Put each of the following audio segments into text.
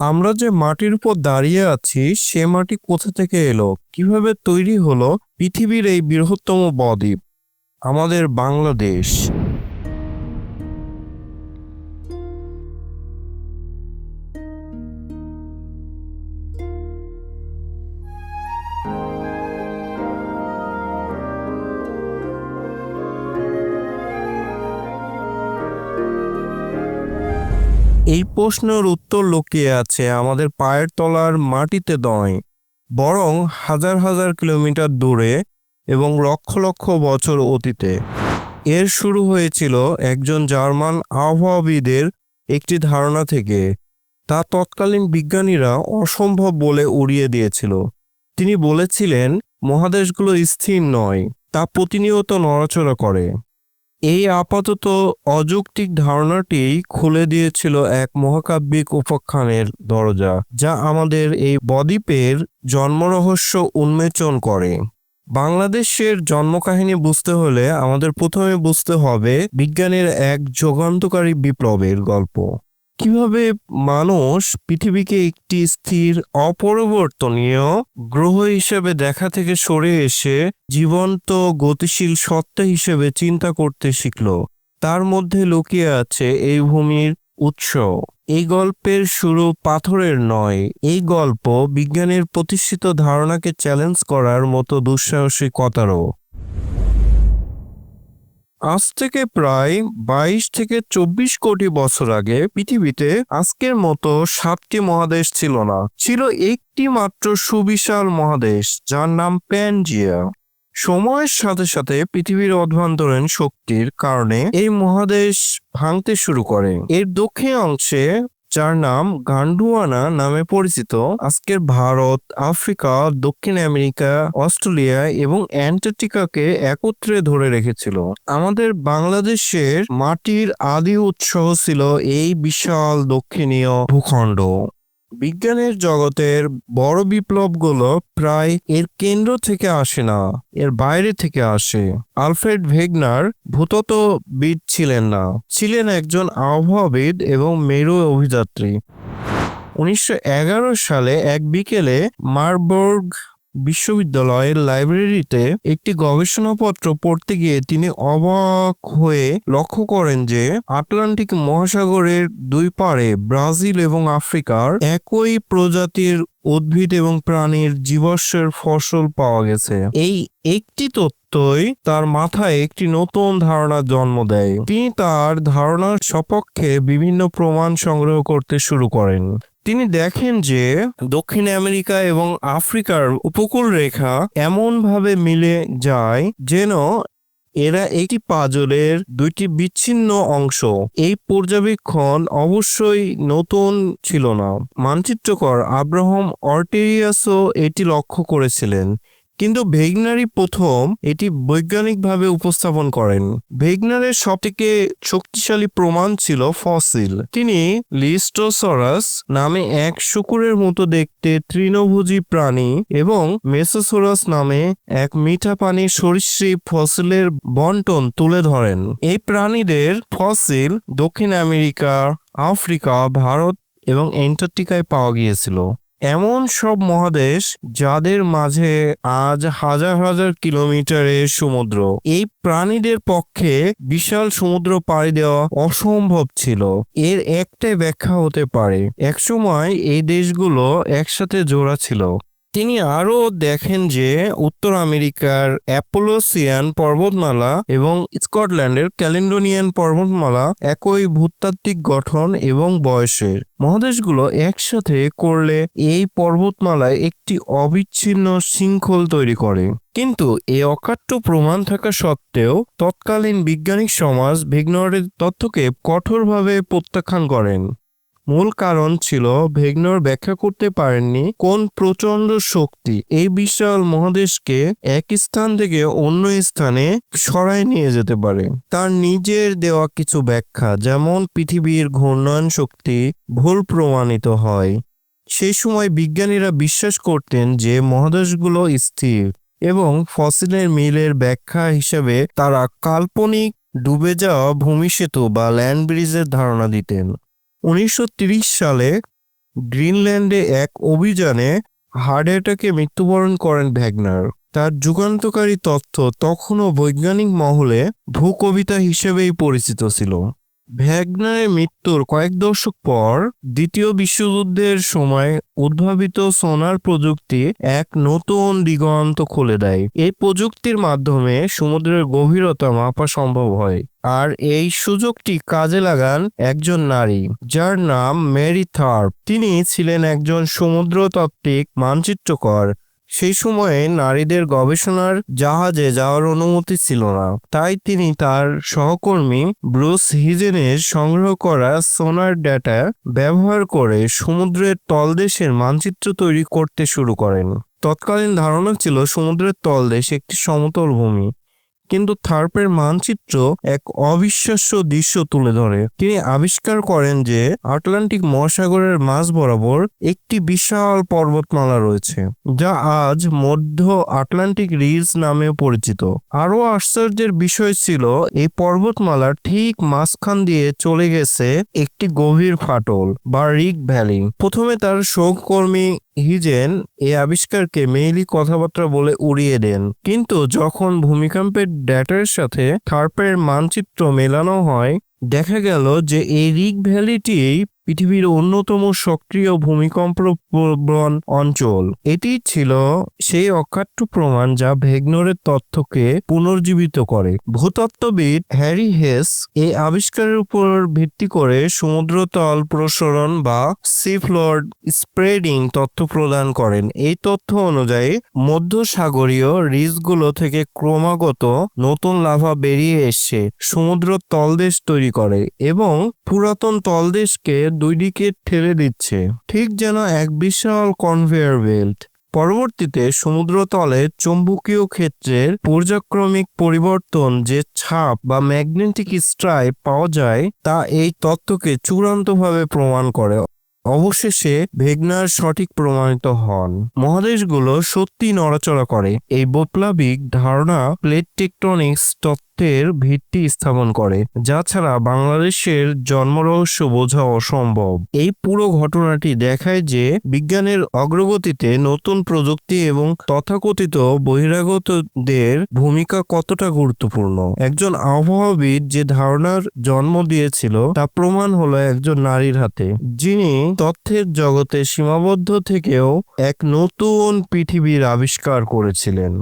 আমরা যে মাটির উপর দাঁড়িয়ে আছি, সে মাটি কোথা থেকে এলো? কীভাবে তৈরি হলো পৃথিবীর এই বৃহত্তম বদ্বীপ? আমাদের বাংলাদেশ। এই প্রশ্নের উত্তর লুকিয়ে আছে আমাদের পায়ের তলার মাটিতে নয়, বরং হাজার হাজার কিলোমিটার দূরে এবং লক্ষ লক্ষ বছর অতীতে। এর শুরু হয়েছিল একজন জার্মান আবহাওয়াবিদের একটি ধারণা থেকে। তা তৎকালীন বিজ্ঞানীরা অসম্ভব বলে উড়িয়ে দিয়েছিল। তিনি বলেছিলেন, মহাদেশগুলো স্থির নয়, তা প্রতিনিয়ত নড়াচড়া করে। এই আপাতত অযৌক্তিক ধারণাটি খুলে দিয়েছিল এক মহাকাব্যিক উপাখ্যানের দরজা, যা আমাদের এই বদ্বীপের জন্মরহস্য উন্মোচন করে। বাংলাদেশের জন্মকাহিনী বুঝতে হলে আমাদের প্রথমে বুঝতে হবে বিজ্ঞানের এক যুগান্তকারী বিপ্লবের গল্প। কীভাবে মানুষ পৃথিবীকে একটি স্থির অপরিবর্তনীয় গ্রহ হিসেবে দেখা থেকে সরে এসে জীবন্ত, গতিশীল সত্তা হিসেবে চিন্তা করতে শিখল। তার মধ্যে লুকিয়ে আছে এই ভূমির উৎস। এই গল্পের শুরু পাথরের নয়, এই গল্প বিজ্ঞানের প্রতিষ্ঠিত ধারণাকে চ্যালেঞ্জ করার মতো দুঃসাহসিকতারও। আজ থেকে প্রায় বাইশ থেকে চব্বিশ কোটি বছর আগে পৃথিবীতে আজকের মতো সাতটি মহাদেশ ছিল না। ছিল একটি মাত্র সুবিশাল মহাদেশ, যার নাম প্যানজিয়া। সময়ের সাথে সাথে পৃথিবীর অভ্যন্তরীণ শক্তির কারণে এই মহাদেশ ভাঙতে শুরু করে। এর দক্ষিণ অংশে যার নাম গান্ডুয়ানা নামে পরিচিত। আজকের ভারত, আফ্রিকা, দক্ষিণ আমেরিকা, অস্ট্রেলিয়া এবং অ্যান্টার্কটিকাকে একত্রে ধরে রেখেছিল। আমাদের বাংলাদেশের মাটির আদি উৎস ছিল এই বিশাল দক্ষিণীয় ভূখণ্ড। বিজ্ঞানের জগতের বড় বিপ্লবগুলো প্রায় এর কেন্দ্র থেকে আসে না, এর বাইরে থেকে আসে। আলফ্রেড ভেগনার ভূতত্ত্ববিদ ছিলেন না, ছিলেন একজন আবহাওয়াবিদ এবং মেরু অভিযাত্রী। উনিশশো এগারো সালে এক বিকেলে মারবর্গ বিশ্ববিদ্যালয়ের লাইব্রেরিতে একটি গবেষণাপত্র পড়তে গিয়ে তিনি অবাক হয়ে লক্ষ্য করেন যে আটলান্টিক মহাসাগরের দুই পারে ব্রাজিল এবং আফ্রিকার একই প্রজাতির উদ্ভিদ এবং প্রাণীর জীবাশ্মের ফসল পাওয়া গেছে। এই একটি তথ্যই তার মাথায় একটি নতুন ধারণার জন্ম দেয়। তিনি তার ধারণার সপক্ষে বিভিন্ন প্রমাণ সংগ্রহ করতে শুরু করেন। তিনি দেখেন যে দক্ষিণ আমেরিকা এবং আফ্রিকার উপকূল রেখা এমনভাবে মিলে যায় যেন এরা একটি পাজলের দুইটি বিচ্ছিন্ন অংশ। এই পর্যবেক্ষণ অবশ্যই নতুন ছিল না। মানচিত্রকর আব্রাহাম অর্টেরিয়াসও এটি লক্ষ্য করেছিলেন। কিন্তু ভেগনারই প্রথম এটি বৈজ্ঞানিকভাবে উপস্থাপন করেন। ভেগনারের সবথেকে শক্তিশালী প্রমাণ ছিল ফসিল। তিনি লিস্টোসরাস নামে এক শুকুরের মতো দেখতে তৃণভোজী প্রাণী এবং মেসোসোরাস নামে এক মিঠা পানির সরীসৃপ ফসিলের বন্টন তুলে ধরেন। এই প্রাণীদের ফসিল দক্ষিণ আমেরিকা, আফ্রিকা, ভারত এবং অ্যান্টার্কটিকায় পাওয়া গিয়েছিল। এমন সব মহাদেশ যাদের মাঝে আজ হাজার হাজার কিলোমিটারের সমুদ্র। এই প্রাণীদের পক্ষে বিশাল সমুদ্র পাড়ি দেওয়া অসম্ভব ছিল। এর একটাই ব্যাখ্যা হতে পারে, একসময় এই দেশগুলো একসাথে জোড়া ছিল। তিনি আরও দেখেন যে উত্তর আমেরিকার অ্যাপোলোসিয়ান পর্বতমালা এবং স্কটল্যান্ডের ক্যালেন্ডোনিয়ান পর্বতমালা একই ভূতাত্ত্বিক গঠন এবং বয়সের। মহাদেশগুলো একসাথে করলে এই পর্বতমালায় একটি অবিচ্ছিন্ন শৃঙ্খল তৈরি করে। কিন্তু এ অকাট্য প্রমাণ থাকা সত্ত্বেও তৎকালীন বৈজ্ঞানিক সমাজ ভিগনরের তথ্যকে কঠোরভাবে প্রত্যাখ্যান করেন। মূল কারণ ছিল ভেগনর ব্যাখ্যা করতে পারেননি কোন প্রচণ্ড শক্তি। এই বিশাল মহাদেশকে এক স্থান থেকে অন্য স্থানে সরায় নিয়ে যেতে পারে। তার নিজের দেওয়া কিছু ব্যাখ্যা, যেমন পৃথিবীর ঘূর্ণয়ন শক্তি ভুল প্রমাণিত হয়। সেই সময় বিজ্ঞানীরা বিশ্বাস করতেন যে মহাদেশগুলো স্থির এবং ফসিলের মিলের ব্যাখ্যা হিসেবে তারা কাল্পনিক ডুবে যাওয়া ভূমি সেতু বা ল্যান্ড ব্রিজের ধারণা দিতেন। উনিশশো সালে গ্রিনল্যান্ডে এক অভিযানে হার্ট অ্যাটাকে মৃত্যুবরণ করেন ভ্যাগনার। তার যুগান্তকারী তথ্য তখনও বৈজ্ঞানিক মহলে ভূকবিতা হিসেবেই পরিচিত ছিল। ভ্যাগনারের মৃত্যুর কয়েক দশক পর দ্বিতীয় বিশ্বযুদ্ধের সময় উদ্ভাবিত সোনার প্রযুক্তি এক নতুন দিগন্ত খুলে দেয়। এই প্রযুক্তির মাধ্যমে সমুদ্রের গভীরতা মাপা সম্ভব হয় আর এই সুযোগটি কাজে লাগান একজন নারী, যার নাম মেরি থার্প। তিনি ছিলেন একজন সমুদ্রতাত্ত্বিক মানচিত্রকর সেই সময়ে নারীদের গবেষণার জাহাজে যাওয়ার অনুমতি ছিল না। তাই তিনি তার সহকর্মী ব্রুস হিজেনের সংগ্রহ করা সোনার ডেটা ব্যবহার করে সমুদ্রের তলদেশের মানচিত্র তৈরি করতে শুরু করেন। তৎকালীন ধারণা ছিল সমুদ্রের তলদেশ একটি সমতল ভূমি। কিন্তু থার্পের মানচিত্র এক অবিশ্বাস্য দৃশ্য তুলে ধরে। তিনি আবিষ্কার করেন যে আটলান্টিক মহাসাগরের মাঝ বরাবর একটি বিশাল পর্বতমালা রয়েছে, যা আজ মধ্য আটলান্টিক রিজ নামেও পরিচিত। আরও আশ্চর্যের বিষয় ছিল, এই পর্বতমালার ঠিক মাঝখান দিয়ে চলে গেছে একটি গভীর ফাটল বা রিক ভ্যালি। প্রথমে তার সহকর্মী হিজেন এই আবিষ্কারকে মেইলি কথাবার্তা বলে উড়িয়ে দেন। কিন্তু যখন ভূমিকম্পের ডেটার সাথে থার্পের মানচিত্র মেলানো হয়, দেখা গেল যে এই রিক ভ্যালিটি পৃথিবীর অন্যতম সক্রিয় ভূমিকম্প প্রবণ অঞ্চল। এটি ছিল সেই অকাট্য প্রমাণ যা ভেগনরের তথ্যকে পুনর্জীবিত করে। ভূতত্ত্ববিদ হ্যারি হেস এই আবিষ্কারের উপর ভিত্তি করে সমুদ্রতল প্রসরণ বা সিফ্লোড স্প্রেডিং তথ্য প্রদান করেন। এই তথ্য অনুযায়ী মধ্যসাগরীয় রিজগুলো থেকে ক্রমাগত নতুন লাভা বেরিয়ে এসছে সমুদ্র তলদেশ তৈরি করে এবং পুরাতন তলদেশকে দুই দিকে ঠেলে দিচ্ছে। ঠিক যেন এক বিশাল কনভেয়ার বেল্ট পরবর্তীতে সমুদ্রতলে চৌম্বকীয় ক্ষেত্রের পর্যাক্রমিক পরিবর্তন যে ছাপ বা ম্যাগনেটিক স্ট্রাইপ পাওয়া যায়, তা এই তত্ত্বকে চূড়ান্তভাবে প্রমাণ করে। অবশেষে ভেগনার সঠিক প্রমাণিত হন। মহাদেশগুলো সত্যি নড়াচড়া করে। এই বৈপ্লবিক ধারণা প্লেট টেকটনিক্স তত্ত্বের ভিত্তি স্থাপন করে, যা ছাড়া বাংলাদেশের জন্মরহস্য বোঝা অসম্ভব। এই পুরো ঘটনাটি দেখায় যে বিজ্ঞানের অগ্রগতিতে নতুন প্রযুক্তি এবং তথাকথিত বহিরাগতদের ভূমিকা কতটা গুরুত্বপূর্ণ? একজন আবহাওয়াবিদ যে ধারণার জন্ম দিয়েছিল, তা প্রমাণ হলো একজন নারীর হাতে, যিনি তথ্যের জগতে সীমাবদ্ধ থেকেও এক নতুন পৃথিবীর আবিষ্কার করেছিলেন।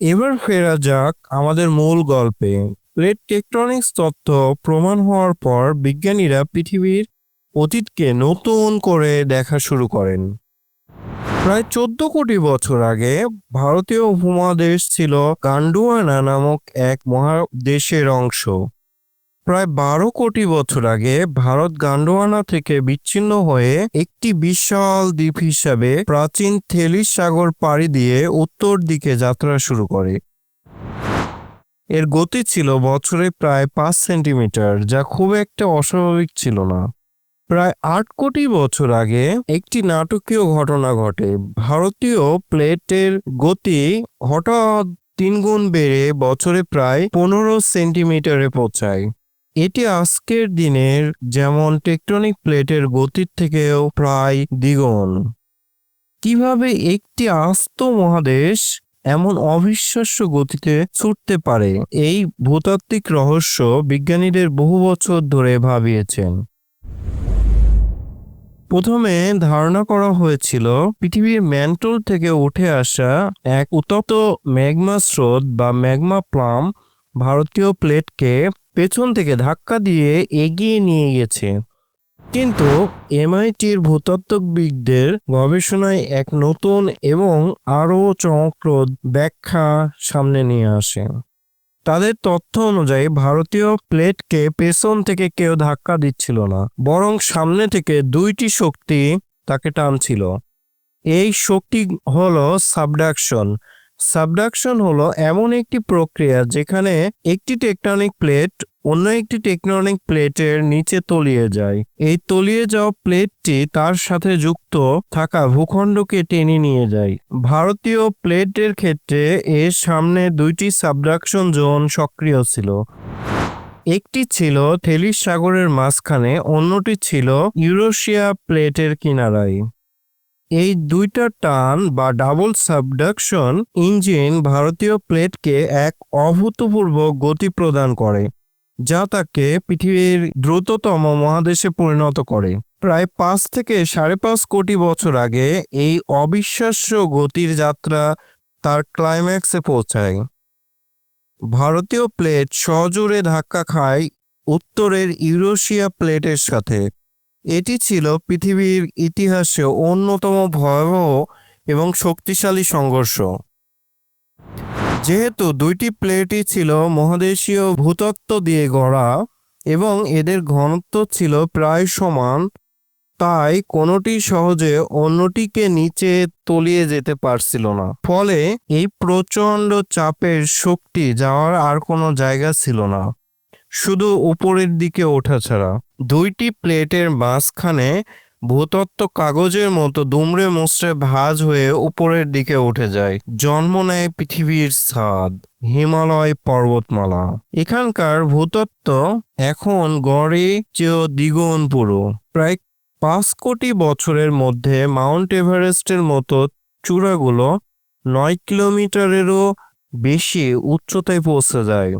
এবার ফেরা যাক আমাদের মূল গল্পে। প্লেট টেকট্রনিক্স তথ্য প্রমাণ হওয়ার পর বিজ্ঞানীরা পৃথিবীর অতীতকে নতুন করে দেখা শুরু করেন। প্রায় চোদ্দ কোটি বছর আগে ভারতীয় উপমহাদেশ ছিল গান্ডুয়ানা নামক এক মহাদেশের অংশ। প্রায় বারো কোটি বছর আগে ভারত গান্ডোয়ানা থেকে বিচ্ছিন্ন হয়ে একটি বিশাল দ্বীপ হিসাবে প্রাচীন থেলিস সাগর পাড়ি দিয়ে উত্তর দিকে যাত্রা শুরু করে। এর গতি ছিল বছরে প্রায় পাঁচ সেন্টিমিটার, যা খুব একটা অস্বাভাবিক ছিল না। প্রায় আট কোটি বছর আগে একটি নাটকীয় ঘটনা ঘটে। ভারতীয় প্লেটের গতি হঠাৎ তিনগুণ বেড়ে বছরে প্রায় পনেরো সেন্টিমিটারে পৌঁছায়। এটি আজকের দিনের যেমন টেকটনিক প্লেটের গতির থেকেও প্রায় দ্বিগুণ। কীভাবে একটি আস্ত মহাদেশ এমন অবিশ্বাস্য গতিতে ছুটতে পারে, এই ভূতাত্ত্বিক রহস্য বিজ্ঞানীদের বহু বছর ধরে ভাবিয়েছেন। প্রথমে ধারণা করা হয়েছিল, পৃথিবীর ম্যান্টল থেকে উঠে আসা এক উত্তপ্ত ম্যাগমা স্রোত বা ম্যাগমা প্লাম ভারতীয় প্লেটকে পেছন থেকে ধাক্কা দিয়ে এগিয়ে নিয়ে গেছে। কিন্তু এমআইটির ভূতত্ত্ববিদদের গবেষণায় এক নতুন এবং আরও চমকপ্রদ ব্যাখ্যা সামনে নিয়ে আসে। তাদের তথ্য অনুযায়ী, ভারতীয় প্লেটকে পেছন থেকে কেউ ধাক্কা দিচ্ছিল না, বরং সামনে থেকে দুইটি শক্তি তাকে টানছিল। এই শক্তি হলো সাবডাকশন সাবডাকশন হলো এমন একটি প্রক্রিয়া যেখানে একটি টেকটনিক প্লেট অন্য একটি টেকটনিক প্লেটের নিচে তলিয়ে যায়। এই তলিয়ে যাওয়া প্লেটটি তার সাথে যুক্ত থাকা ভূখণ্ডকে টেনে নিয়ে যায়। ভারতীয় প্লেটের ক্ষেত্রে এর সামনে দুইটি সাবডাকশন জোন সক্রিয় ছিল। একটি ছিল থেলিস সাগরের মাঝখানে, অন্যটি ছিল ইউরোশিয়া প্লেটের কিনারায়। এই দুইটা টান বা ডাবল সাবডাকশন ইঞ্জিন ভারতীয় প্লেটকে এক অভূতপূর্ব গতি প্রদান করে, যা তাকে পৃথিবীর দ্রুততম মহাদেশে পরিণত করে। প্রায় পাঁচ থেকে সাড়ে পাঁচ কোটি বছর আগে এই অবিশ্বাস্য গতির যাত্রা তার ক্লাইম্যাক্সে পৌঁছায়। ভারতীয় প্লেট সজোরে ধাক্কা খায় উত্তরের ইউরোশিয়া প্লেটের সাথে। এটি ছিল পৃথিবীর ইতিহাসে অন্যতম ভয়াবহ এবং শক্তিশালী সংঘর্ষ। যেহেতু দুইটি প্লেটই ছিল মহাদেশীয় ভূতত্ত্ব দিয়ে গড়া এবং এদের ঘনত্ব ছিল প্রায় সমান, তাই কোনোটি সহজে অন্যটিকে নিচে তলিয়ে যেতে পারছিল না। ফলে এই প্রচণ্ড চাপের শক্তি যাওয়ার আর কোনো জায়গা ছিল না। শুধু উপরের দিকে ওঠা ছাড়া। দুইটি প্লেটের মাঝখানে ভূতত্ত্ব কাগজের মতো দুমড়ে মুচড়ে ভাঁজ হয়ে উপরের দিকে উঠে যায়। জন্ম নেয় পৃথিবীর ছাদ হিমালয় পর্বতমালা। এখানকার ভূতত্ত্ব এখন গড়ে চেয়েও দ্বিগুণ পুরো। প্রায় পাঁচ কোটি বছরের মধ্যে মাউন্ট এভারেস্টের মতো চূড়াগুলো নয় কিলোমিটারেরও বেশি উচ্চতায় পৌঁছে যায়।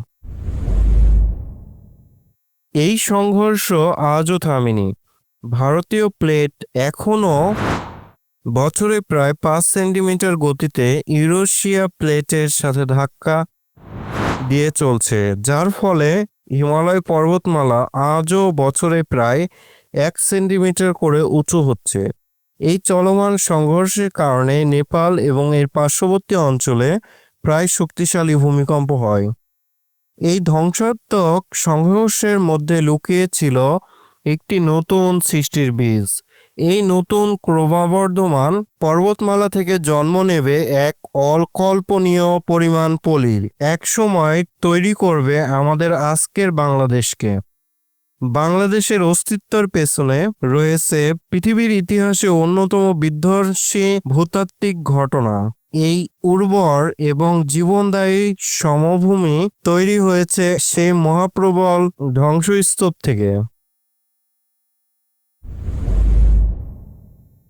এই সংঘর্ষ আজও থামেনি। ভারতীয় প্লেট এখনও বছরে প্রায় পাঁচ সেন্টিমিটার গতিতে ইউরোশিয়া প্লেটের সাথে ধাক্কা দিয়ে চলছে, যার ফলে হিমালয় পর্বতমালা আজও বছরে প্রায় এক সেন্টিমিটার করে উঁচু হচ্ছে। এই চলমান সংঘর্ষের কারণে নেপাল এবং এর পার্শ্ববর্তী অঞ্চলে প্রায় শক্তিশালী ভূমিকম্প হয়। এই ধ্বংসাত্মক সংঘর্ষের মধ্যে লুকিয়ে ছিল একটি নতুন সৃষ্টির বীজ। এই নতুন ক্রমবর্ধমান পর্বতমালা থেকে জন্ম নেবে এক অকল্পনীয় পরিমাণ পলির। একসময় তৈরি করবে আমাদের আজকের বাংলাদেশকে। বাংলাদেশের অস্তিত্বের পেছনে রয়েছে পৃথিবীর ইতিহাসে অন্যতম বিধ্বংসী ভূতাত্ত্বিক ঘটনা। এই উর্বর এবং জীবনদায়ী সমভূমি তৈরি হয়েছে সেই মহাপ্রবল ধ্বংসস্তূপ থেকে।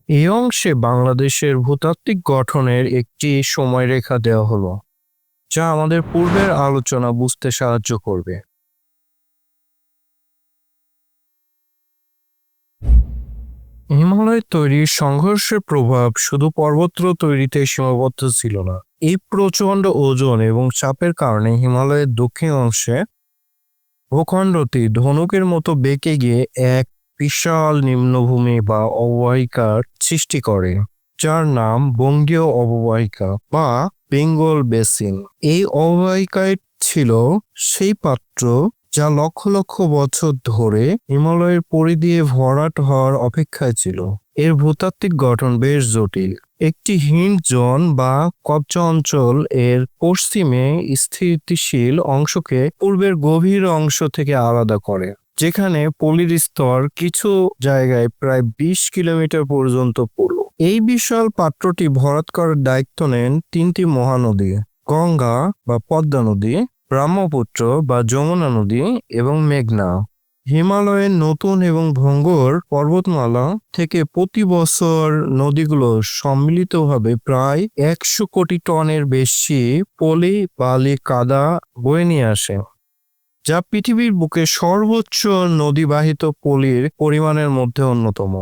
এই অংশে বাংলাদেশের ভূতাত্ত্বিক গঠনের একটি সময়রেখা দেওয়া হলো, যা আমাদের পূর্বের আলোচনা বুঝতে সাহায্য করবে। হিমালয় তৈরির সংঘর্ষের প্রভাব শুধু পর্বত্র তৈরিতে সীমাবদ্ধ ছিল না, এই প্রচণ্ড ওজন এবং চাপের কারণে হিমালয়ের দক্ষিণ অংশে ভূখণ্ডটি ধনুকের মতো বেঁকে গিয়ে এক বিশাল নিম্নভূমি বা অববাহিকার সৃষ্টি করে, যার নাম বঙ্গীয় অববাহিকা বা বেঙ্গল বেসিন। এই অববাহিকায় ছিল সেই পাত্র যা লক্ষ লক্ষ বছর ধরে হিমালয়ের পরি দিয়ে ভরাট হওয়ার অপেক্ষায় ছিল। এর ভূতাত্ত্বিক গঠন বেশ জটিল। একটি হিন্দ জোন বা কবচা অঞ্চল এর পশ্চিমে স্থিতিশীল অংশকে পূর্বের গভীর অংশ থেকে আলাদা করে, যেখানে পলির স্তর কিছু জায়গায় প্রায় বিশ কিলোমিটার পর্যন্ত পুরো। এই বিশাল পাত্রটি ভরাট করার দায়িত্ব নেন তিনটি মহানদী, গঙ্গা বা পদ্মা নদী। ব্রহ্মপুত্র বা যমুনা নদী এবং মেঘনা। হিমালয়ের নতুন এবং ভঙ্গর পর্বতমালা থেকে প্রতি বছর নদীগুলো সম্মিলিতভাবে প্রায় একশো কোটি টনের বেশি পলি বালি কাদা বয়ে নিয়ে আসে, যা পৃথিবীর বুকে সর্বোচ্চ নদীবাহিত পলির পরিমাণের মধ্যে অন্যতম।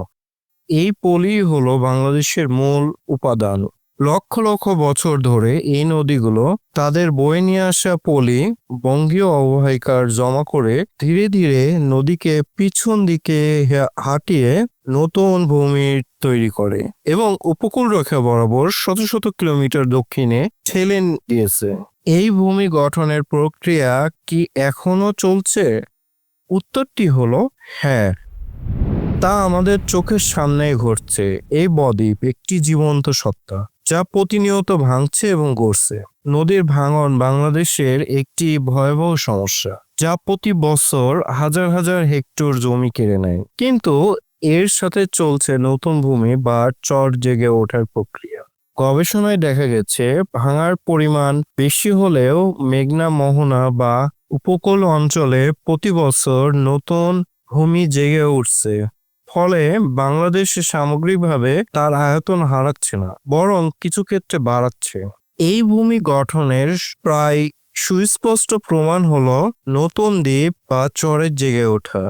এই পলি হলো বাংলাদেশের মূল উপাদান। লক্ষ লক্ষ বছর ধরে এই নদীগুলো তাদের বয়ে নিয়ে আসা পলি বঙ্গীয় অববাহিকার জমা করে ধীরে ধীরে নদীকে পিছন দিকে হাঁটিয়ে নতুন ভূমি তৈরি করে এবং উপকূল রেখা বরাবর শত শত কিলোমিটার দক্ষিণে ঠেলে দিয়েছে। এই ভূমি গঠনের প্রক্রিয়া কি এখনও চলছে? উত্তরটি হলো হ্যাঁ। তা আমাদের চোখের সামনেই ঘটছে। এই বদ্বীপ একটি জীবন্ত সত্তা। যা প্রতিনিয়ত ভাঙছে এবং গড়ছে। নদীর ভাঙন বাংলাদেশের একটি ভয়াবহ সমস্যা, যা প্রতি বছর হাজার হাজার হেক্টর জমি কেড়ে নেয়। কিন্তু এর সাথে চলছে নতুন ভূমি বা চর জেগে ওঠার প্রক্রিয়া। গবেষণায় দেখা গেছে, ভাঙার পরিমাণ বেশি হলেও মেঘনা, মোহনা বা উপকূল অঞ্চলে প্রতি বছর নতুন ভূমি জেগে উঠছে। ফলে বাংলাদেশ সামগ্রিকভাবে তার আয়তন হারাচ্ছে না, বরং কিছু ক্ষেত্রে বাড়াচ্ছে। এই ভূমি গঠনের প্রায় সুস্পষ্ট প্রমাণ হল নতুন দ্বীপ বা চরের জেগে ওঠা।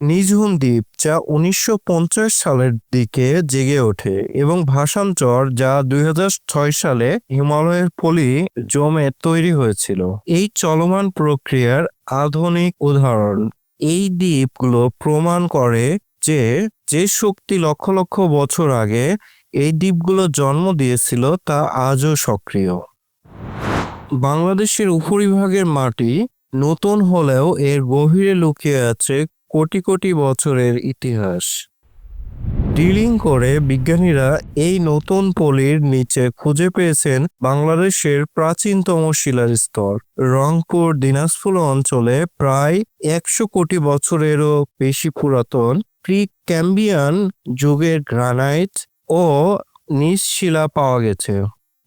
নিঝুম দ্বীপ যা উনিশশো পঞ্চাশ সালের দিকে জেগে ওঠে এবং ভাষান্তর যা দুই হাজার ছয় সালে হিমালয়ের পলি জমে তৈরি হয়েছিল। এই চলমান প্রক্রিয়ার আধুনিক উদাহরণ। এই দ্বীপগুলো প্রমাণ করে যে যে শক্তি লক্ষ লক্ষ বছর আগে এই দ্বীপগুলো জন্ম দিয়েছিল তা আজও সক্রিয়। বাংলাদেশের উপরিভাগের মাটি নতুন হলেও এর গভীরে লুকিয়ে আছে কোটি কোটি বছরের ইতিহাস। ডিলিং করে বিজ্ঞানীরা এই নতুন পলির নিচে খুঁজে পেয়েছেন বাংলাদেশের প্রাচীনতম শিলার স্তর। রংপুর, দিনাজপুর অঞ্চলে প্রায় একশো কোটি বছরেরও বেশি পুরাতন প্রি ক্যাম্বিয়ান যুগের গ্রানাইট ও নিজ শিলা পাওয়া গেছে,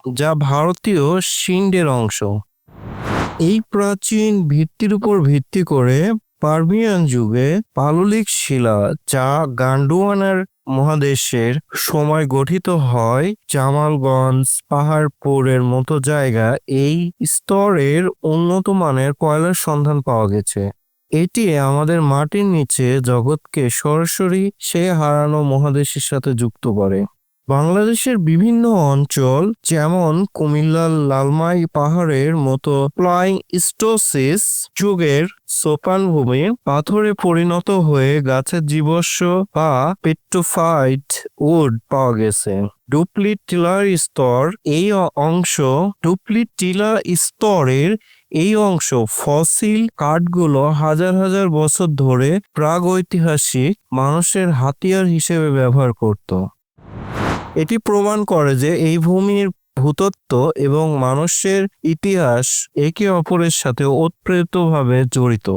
যা ভারতীয় শিন্ডের অংশ। এই প্রাচীন ভিত্তির উপর ভিত্তি করে পার্মিয়ান যুগে পাললিক শিলা, যা গান্ডুয়ানার মহাদেশের সময় গঠিত হয়, জামালগঞ্জ পাহাড়পুরের মতো জায়গা এই স্তরের উন্নত মানের কয়লার সন্ধান পাওয়া গেছে। এটি আমাদের মাটির নিচে জগৎকে সরাসরি সে হারানো মহাদেশের সাথে যুক্ত করে। বাংলাদেশের বিভিন্ন অঞ্চল, যেমন কুমিল্লার লালমাই পাহাড়ের মতো ফ্লাইং স্টোসিস যুগের সোপানভূমি, পাথরে পরিণত হয়ে গাছের জীবস্ব বা পেট্রোফাইট উড পাওয়া গেছে। ডুপ্লিট টিলার স্তর, এই অংশ ডুপ্লিট টিলার স্তরের এই অংশ ফসিল কাঠগুলো হাজার হাজার বছর ধরে প্রাগৈতিহাসিক মানুষের হাতিয়ার হিসেবে ব্যবহার করত। এটি প্রমাণ করে যে এই ভূমির ভূতত্ত্ব এবং মানুষের ইতিহাস একে অপরের সাথে ওতপ্রোতভাবে জড়িত।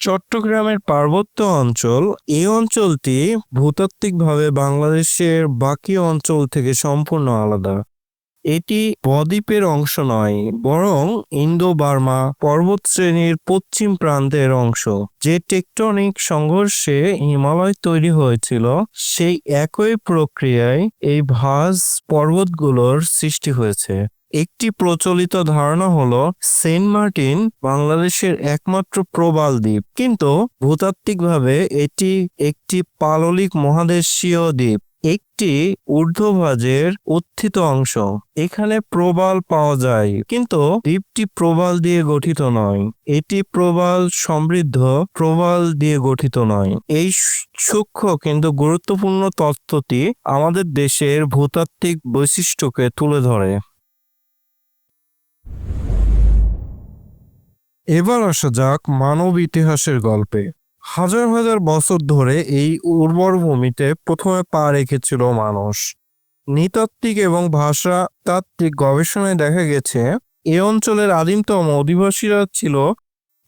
চট্টগ্রামের পার্বত্য অঞ্চল, এই অঞ্চলটি ভূতাত্ত্বিকভাবে বাংলাদেশের বাকি অঞ্চল থেকে সম্পূর্ণ আলাদা। এটি বদ্বীপের অংশ নয়, বরং ইন্দো বার্মা পর্বত শ্রেণির পশ্চিম প্রান্তের অংশ। যে টেকটনিক সংঘর্ষে হিমালয় তৈরি হয়েছিল, সেই একই প্রক্রিয়ায় এই ভাঁজ পর্বতগুলোর সৃষ্টি হয়েছে। একটি প্রচলিত ধারণা হলো, সেন্ট মার্টিন বাংলাদেশের একমাত্র প্রবাল দ্বীপ। কিন্তু ভূতাত্ত্বিকভাবে এটি একটি পাললিক মহাদেশীয় দ্বীপ। একটি ঊর্ধ্বভাজের উত্থিত অংশ। এখানে প্রবাল পাওয়া যায়, কিন্তু দ্বীপটি প্রবাল দিয়ে গঠিত নয়। এটি প্রবাল সমৃদ্ধ, প্রবাল দিয়ে গঠিত নয়। এই সূক্ষ্ম কিন্তু গুরুত্বপূর্ণ তত্ত্বটি আমাদের দেশের ভূতাত্ত্বিক বৈশিষ্ট্যকে তুলে ধরে। এবার আসা যাক মানব ইতিহাসের গল্পে। হাজার হাজার বছর ধরে এই উর্বর ভূমিতে প্রথমে পা রেখেছিল মানুষ। নৃতাত্ত্বিক এবং ভাষা তাত্ত্বিক গবেষণায় দেখা গেছে, এ অঞ্চলের আদিমতম অধিবাসীরা ছিল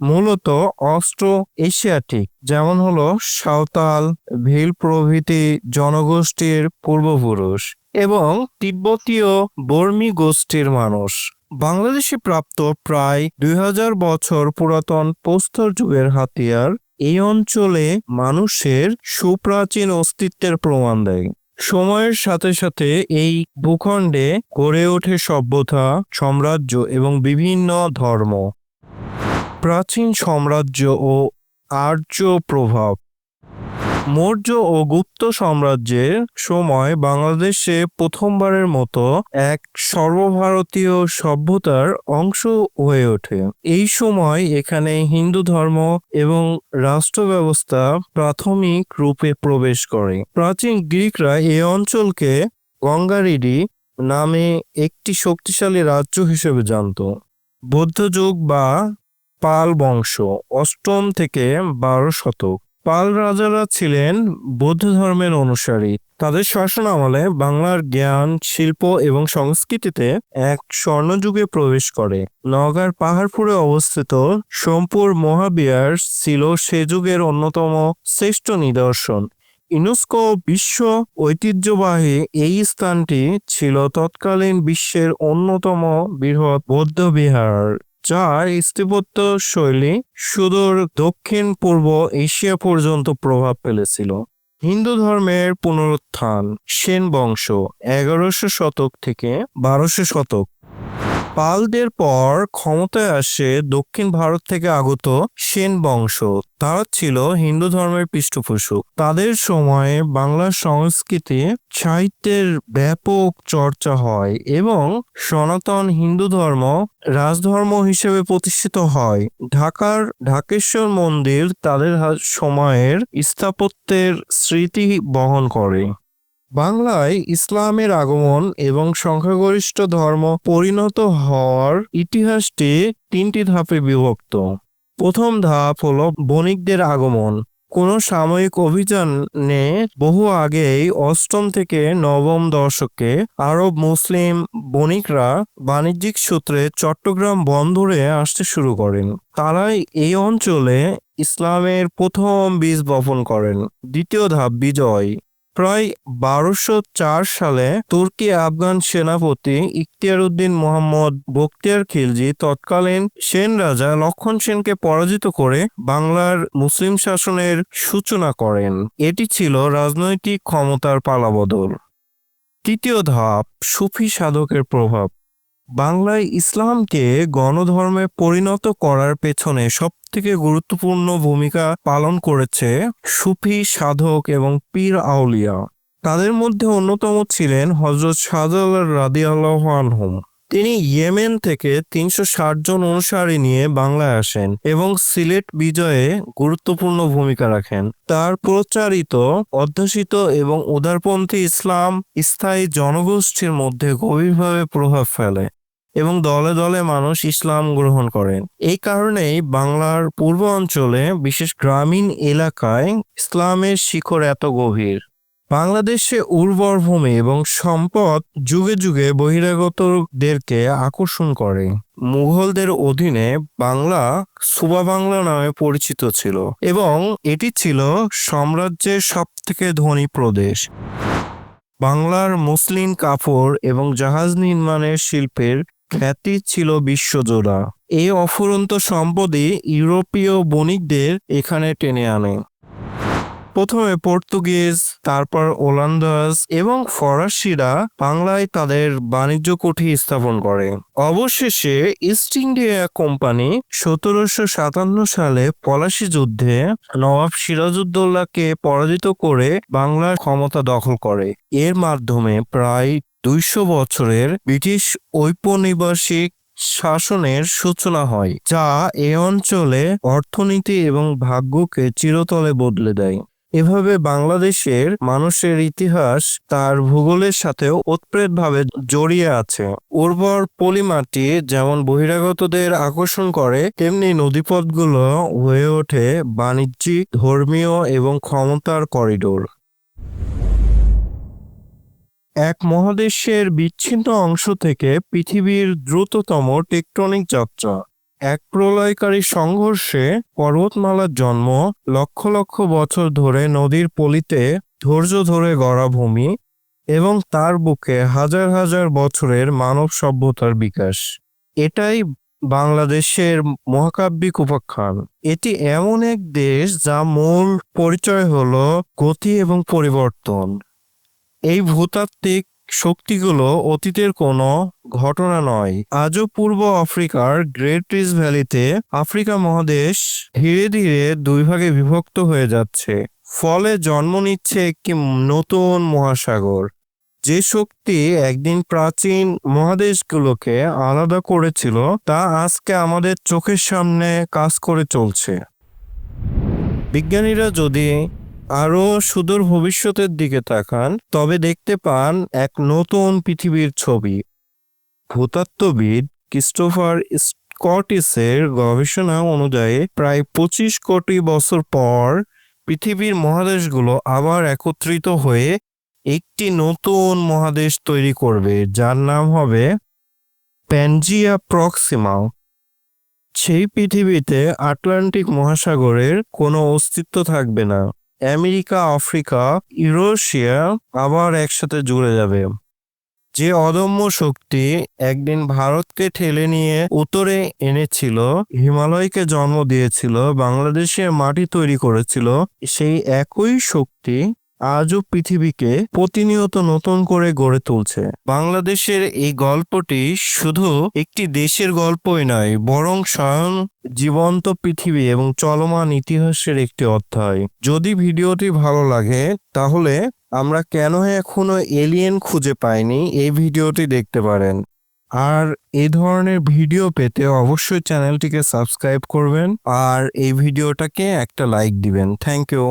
মূলত অস্ট্রো এশিয়াটিক যেমন হলো সাঁওতাল, ভিল প্রভৃতি জনগোষ্ঠীর পূর্বপুরুষ এবং তিব্বতীয় বর্মী গোষ্ঠীর মানুষ। বাংলাদেশে প্রাপ্ত প্রায় দুই হাজার বছর পুরাতন প্রস্তর যুগের হাতিয়ার এই অঞ্চলে মানুষের সুপ্রাচীন অস্তিত্বের প্রমাণ দেয়। সময়ের সাথে সাথে এই ভূখণ্ডে গড়ে ওঠে সভ্যতা, সাম্রাজ্য এবং বিভিন্ন ধর্ম। প্রাচীন সাম্রাজ্য ও আর্য প্রভাব। মৌর্য ও গুপ্ত সাম্রাজ্যের সময় বাংলাদেশে প্রথমবারের মতো এক সর্বভারতীয় সভ্যতার অংশ হয়ে ওঠে। এই সময় এখানে হিন্দু ধর্ম এবং রাষ্ট্র ব্যবস্থা প্রাথমিক রূপে প্রবেশ করে। প্রাচীন গ্রিকরা এই অঞ্চলকে গঙ্গারিডি নামে একটি শক্তিশালী রাজ্য হিসেবে জানত। বৌদ্ধযুগ বা পাল বংশ, অষ্টম থেকে বারো শতক। পাল রাজারা ছিলেন বৌদ্ধ ধর্মের অনুসারী। তাদের শাসন আমলে বাংলার জ্ঞান, শিল্প এবং সংস্কৃতিতে এক স্বর্ণযুগে প্রবেশ করে। নগার পাহাড়পুরে অবস্থিত সোমপুর মহাবিহার ছিল সে যুগের অন্যতম শ্রেষ্ঠ নিদর্শন। ইউনেস্কো বিশ্ব ঐতিহ্যবাহী এই স্থানটি ছিল তৎকালীন বিশ্বের অন্যতম বৃহৎ বৌদ্ধ বিহার। যার স্থাপত্য শৈলী সুদূর, দক্ষিণ, পূর্ব এশিয়া পর্যন্ত প্রভাব ফেলেছিল। হিন্দু ধর্মের পুনরুত্থান সেন বংশ এগারোশো শতক থেকে বারোশো শতক। পালদের পর ক্ষমতায় আসে দক্ষিণ ভারত থেকে আগত সেন বংশ। তারা ছিল হিন্দু ধর্মের পৃষ্ঠপোষক। তাদের সময়ে বাংলা সংস্কৃতি সাহিত্যের ব্যাপক চর্চা হয় এবং সনাতন হিন্দু ধর্ম রাজধর্ম হিসেবে প্রতিষ্ঠিত হয়। ঢাকার ঢাকেশ্বর মন্দির তাদের সময়ের স্থাপত্যের স্মৃতি বহন করে। বাংলায় ইসলামের আগমন এবং সংখ্যাগরিষ্ঠ ধর্ম পরিণত হওয়ার ইতিহাসটি তিনটি ধাপে বিভক্ত। প্রথম ধাপ হলো বণিকদের আগমন। কোন সাময়িক অভিযানে বহু আগেই অষ্টম থেকে নবম দশকে আরব মুসলিম বণিকরা বাণিজ্যিক সূত্রে চট্টগ্রাম বন্দরে আসতে শুরু করেন। তারাই এই অঞ্চলে ইসলামের প্রথম বীজ বপন করেন। দ্বিতীয় ধাপ বিজয়। প্রায় বারোশো চার সালে তুর্কি আফগান সেনাপতি ইখতিয়ার উদ্দিন মোহাম্মদ বখতিয়ার খিলজি তৎকালীন সেন রাজা লক্ষণ সেনকে পরাজিত করে বাংলার মুসলিম শাসনের সূচনা করেন। এটি ছিল রাজনৈতিক ক্ষমতার পালাবদল। তৃতীয় ধাপ, সুফি সাধকের প্রভাব। বাংলায় ইসলামকে গণধর্মে পরিণত করার পেছনে সব থেকে গুরুত্বপূর্ণ ভূমিকা পালন করেছে সুফি, সাধক এবং পীর আউলিয়া। তাদের মধ্যে অন্যতম ছিলেন হজরত শাহজালাল রাদি আনহুম। তিনি ইয়েমেন থেকে তিনশো ষাট জন অনুসারী নিয়ে বাংলায় আসেন এবং সিলেট বিজয়ে গুরুত্বপূর্ণ ভূমিকা রাখেন। তার প্রচারিত অধ্যাসিত এবং উদারপন্থী ইসলাম স্থায়ী জনগোষ্ঠীর মধ্যে গভীরভাবে প্রভাব ফেলে এবং দলে দলে মানুষ ইসলাম গ্রহণ করেন। এই কারণেই বাংলার পূর্ব অঞ্চলে বিশেষ গ্রামীণ এলাকায় ইসলামের শিখর এত গভীর। বাংলাদেশে উর্বর ভূমি এবং সম্পদ যুগে যুগে বহিরাগতদেরকে আকর্ষণ করে। মুঘলদের অধীনে বাংলা সুবা বাংলা নামে পরিচিত ছিল এবং এটি ছিল সাম্রাজ্যের সবথেকে ধনী প্রদেশ। বাংলার মুসলিম কাপড় এবং জাহাজ নির্মাণের শিল্পের খ্যাতি ছিল বিশ্বজোড়া। এই অফুরন্ত সম্পদই ইউরোপীয় বণিকদের এখানে টেনে আনে। প্রথমে পর্তুগিজ, তারপর ওলান্দাজ এবং ফরাসিরা বাংলায় তাদের বাণিজ্য কুঠি স্থাপন করে। অবশেষে ইস্ট ইন্ডিয়া কোম্পানি সতেরোশো সাতান্ন সালে পলাশি যুদ্ধে নবাব সিরাজউদ্দৌলাকে পরাজিত করে বাংলার ক্ষমতা দখল করে। এর মাধ্যমে প্রায় দুইশো বছরের ব্রিটিশ ঔপনিবেশিক শাসনের সূচনা হয়, যা এ অঞ্চলে অর্থনীতি এবং ভাগ্যকে চিরতলে বদলে দেয়। এভাবে বাংলাদেশের মানুষের ইতিহাস তার ভূগোলের সাথেও ওতপ্রেতভাবে জড়িয়ে আছে। উর্বর পলিমাটি যেমন বহিরাগতদের আকর্ষণ করে, তেমনি নদীপথগুলো হয়ে ওঠে বাণিজ্যিক, ধর্মীয় এবং ক্ষমতার করিডোর। এক মহাদেশের বিচ্ছিন্ন অংশ থেকে পৃথিবীর দ্রুততম টেকটনিক যাত্রা এক প্রলয়কারী সংঘর্ষে পর্বতমালার জন্ম লক্ষ লক্ষ বছর ধরে নদীর পলিতে ধৈর্য ধরে গড়া ভূমি এবং তার বুকে হাজার হাজার বছরের মানব সভ্যতার বিকাশ। এটাই বাংলাদেশের মহাকাব্যিক উপাখ্যান। এটি এমন এক দেশ যা মূল পরিচয় হলো গতি এবং পরিবর্তন। এই ভূতাত্ত্বিক শক্তিগুলো অতীতের কোনো ঘটনা নয়। আজও পূর্ব আফ্রিকার গ্রেট রিস ভ্যালিতে আফ্রিকা মহাদেশ ধীরে ধীরে দুই ভাগে বিভক্ত হয়ে যাচ্ছে। ফলে জন্ম নিচ্ছে একটি নতুন মহাসাগর। যে শক্তি একদিন প্রাচীন মহাদেশগুলোকে আলাদা করেছিল, তা আজকে আমাদের চোখের সামনে কাজ করে চলছে। বিজ্ঞানীরা যদি আরও সুদূর ভবিষ্যতের দিকে তাকান, তবে দেখতে পান এক নতুন পৃথিবীর ছবি। ভূতত্ত্ববিদ ক্রিস্টোফার স্কটিসের গবেষণা অনুযায়ী প্রায় পঁচিশ কোটি বছর পর পৃথিবীর মহাদেশগুলো আবার একত্রিত হয়ে একটি নতুন মহাদেশ তৈরি করবে, যার নাম হবে প্যানজিয়া প্রক্সিমা সেই পৃথিবীতে আটলান্টিক মহাসাগরের কোনো অস্তিত্ব থাকবে না। আমেরিকা, আফ্রিকা, ইউরোশিয়া আবার একসাথে জুড়ে যাবে। যে অদম্য শক্তি একদিন ভারতকে ঠেলে নিয়ে উত্তরে এনেছিল, হিমালয়কে জন্ম দিয়েছিল, বাংলাদেশের মাটি তৈরি করেছিল, সেই একই শক্তি আজও পৃথিবীকে প্রতিনিয়ত নতুন করে গড়ে তুলছে। বাংলাদেশের এই গল্পটি শুধু একটি দেশের গল্পই নয়, বরং স্বয়ং জীবন্ত পৃথিবী এবং চলমান ইতিহাসের একটি অধ্যায়। যদি ভিডিওটি ভালো লাগে, তাহলে আমরা কেন এখনও এলিয়েন খুঁজে পাইনি এই ভিডিওটি দেখতে পারেন। আর এই ধরনের ভিডিও পেতে অবশ্যই চ্যানেলটিকে সাবস্ক্রাইব করবেন। আর এই ভিডিওটাকে একটা লাইক দিবেন। Thank you